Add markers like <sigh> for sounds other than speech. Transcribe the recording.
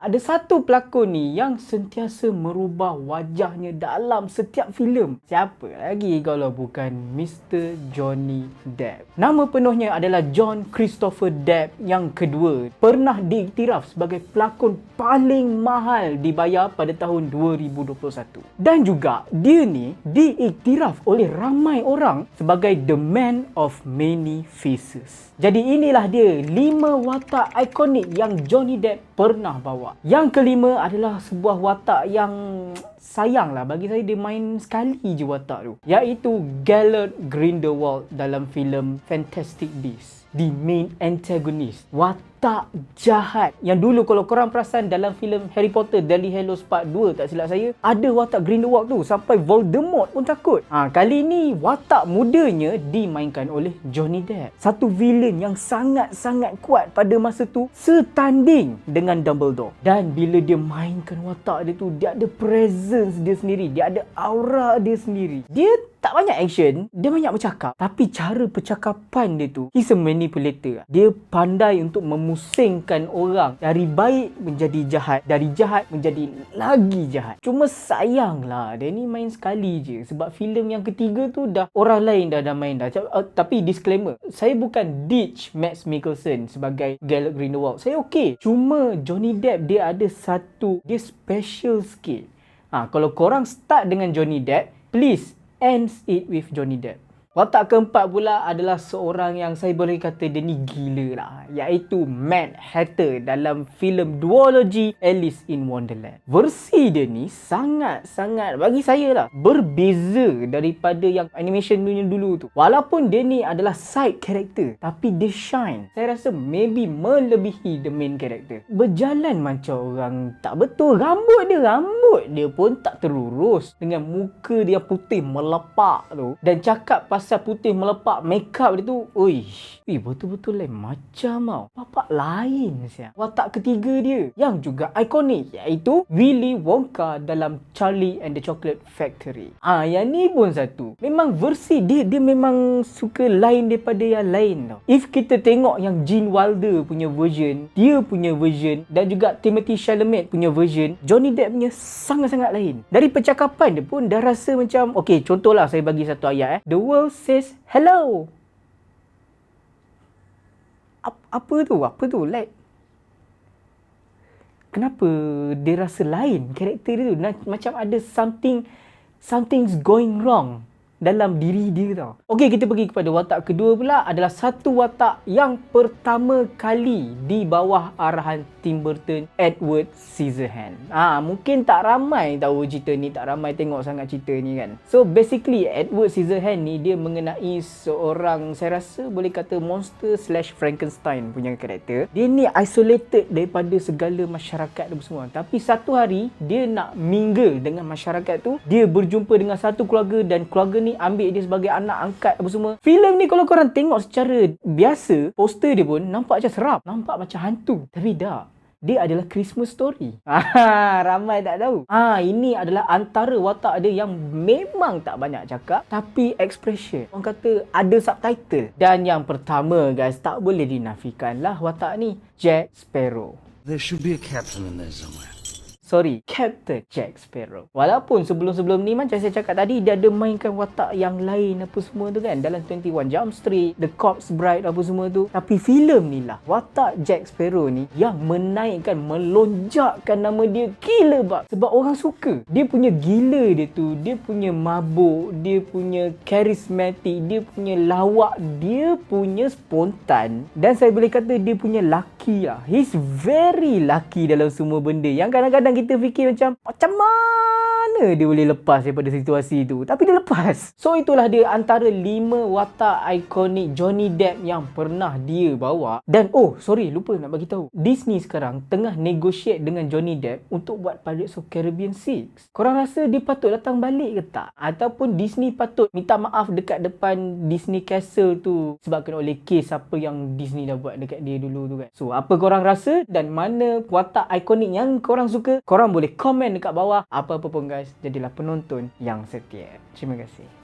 Ada satu pelakon ni yang sentiasa merubah wajahnya dalam setiap filem. Siapa lagi kalau bukan Mr. Johnny Depp. Nama penuhnya adalah John Christopher Depp yang kedua. Pernah diiktiraf sebagai pelakon paling mahal dibayar pada tahun 2021. Dan juga dia ni diiktiraf oleh ramai orang sebagai the man of many faces. Jadi inilah dia lima watak ikonik yang Johnny Depp pernah bawa. Yang kelima adalah sebuah watak yang sayang lah bagi saya dia main sekali je watak tu. Iaitu Gellert Grindelwald dalam filem Fantastic Beasts. The main antagonist. Watak jahat. Yang dulu kalau korang perasan dalam filem Harry Potter Deathly Hallows Part 2 tak silap saya. Ada watak Grindelwald tu sampai Voldemort pun takut. Ha, kali ni watak mudanya dimainkan oleh Johnny Depp. Satu villain yang sangat-sangat kuat pada masa tu setanding dengan Dumbledore. Dan bila dia mainkan watak dia tu, dia ada presence dia sendiri. Dia ada aura dia sendiri. Dia tak banyak action, dia banyak bercakap. Tapi cara percakapan dia tu, he's a manipulator. Dia pandai untuk memusingkan orang dari baik menjadi jahat, dari jahat menjadi lagi jahat. Cuma sayanglah, dia ni main sekali je. Sebab filem yang ketiga tu dah orang lain dah dah main dah. Uh, tapi disclaimer, saya bukan ditch Max Mikkelsen sebagai Gellert Grindelwald. Saya okey. Cuma Johnny Depp dia ada satu, dia special skill. Ha, kalau korang start dengan Johnny Depp, please ends it with Johnny Depp. Watak keempat pula adalah seorang yang saya boleh kata dia ni gila lah. Iaitu Mad Hatter dalam filem duologi Alice in Wonderland. Versi dia ni sangat-sangat bagi saya lah berbeza daripada yang animation dunia dulu tu. Walaupun dia ni adalah side character tapi dia shine. Saya rasa maybe melebihi the main character. Berjalan macam orang tak betul. Rambut dia, rambut dia pun tak terurus dengan muka dia putih melepak tu. Dan cakap pasal pasal putih melepak makeup dia tu oi eh betul-betul lain. Macam tau. Bapak lain siap watak ketiga dia. Yang juga ikonik iaitu Willy Wonka dalam Charlie and the Chocolate Factory. Ah yang ni pun satu. Memang versi dia dia memang suka lain daripada yang lain tau. If kita tengok yang Gene Wilder punya version dia punya version dan juga Timothy Chalamet punya version Johnny Depp punya sangat-sangat lain. Dari percakapan dia pun dah rasa macam okey contohlah saya bagi satu ayat eh. The world says hello. Apa tu? Apa tu? Like Kenapa dia rasa lain karakter dia tu? Macam ada something something's going wrong dalam diri dia tau. Okey, kita pergi kepada watak kedua pula adalah satu watak yang pertama kali di bawah arahan Tim Burton, Edward Scissorhands. Ah, ha, mungkin tak ramai tahu cerita ni, tak ramai tengok sangat cerita ni kan. So basically Edward Scissorhands ni dia mengenai seorang saya rasa boleh kata monster slash Frankenstein punya karakter. Dia ni isolated daripada segala masyarakat tu semua. Tapi satu hari dia nak mingle dengan masyarakat tu, dia berjumpa dengan satu keluarga dan keluarga ni ni ambil dia sebagai anak angkat apa semua. Filem ni kalau korang tengok secara biasa, poster dia pun nampak macam serap. Nampak macam hantu. Tapi tak. Dia adalah Christmas story. <laughs> ramai tak tahu. Ah, ini adalah antara watak dia yang memang tak banyak cakap tapi expression. Orang kata ada subtitle. Dan yang pertama guys, tak boleh dinafikan lah watak ni. Jack Sparrow. There should be a captain in there somewhere. Sorry, Captain Jack Sparrow. Walaupun sebelum-sebelum ni macam saya cakap tadi, dia ada mainkan watak yang lain apa semua tu kan. Dalam 21 Jump Street, The Corpse Bride apa semua tu. Tapi filem ni lah, watak Jack Sparrow ni yang menaikkan, melonjakkan nama dia gila bak. Sebab orang suka. Dia punya gila dia tu, dia punya mabuk, dia punya charismatic, dia punya lawak, dia punya spontan. Dan saya boleh kata dia punya lucky lah. He's very lucky dalam semua benda. Yang kadang-kadang kita fikir macam macam mana dia boleh lepas daripada situasi itu tapi dia lepas. So itulah dia antara lima watak ikonik Johnny Depp yang pernah dia bawa. Dan oh sorry lupa nak bagi tahu. Disney sekarang tengah negotiate dengan Johnny Depp untuk buat Pirates of Caribbean 6 korang rasa dia patut datang balik ke tak? Ataupun Disney patut minta maaf dekat depan Disney Castle tu sebabkan oleh kes apa yang Disney dah buat dekat dia dulu tu kan? So apa korang rasa dan mana watak ikonik yang korang suka korang boleh komen dekat bawah. Apa-apa pun guys jadilah penonton yang setia. Terima kasih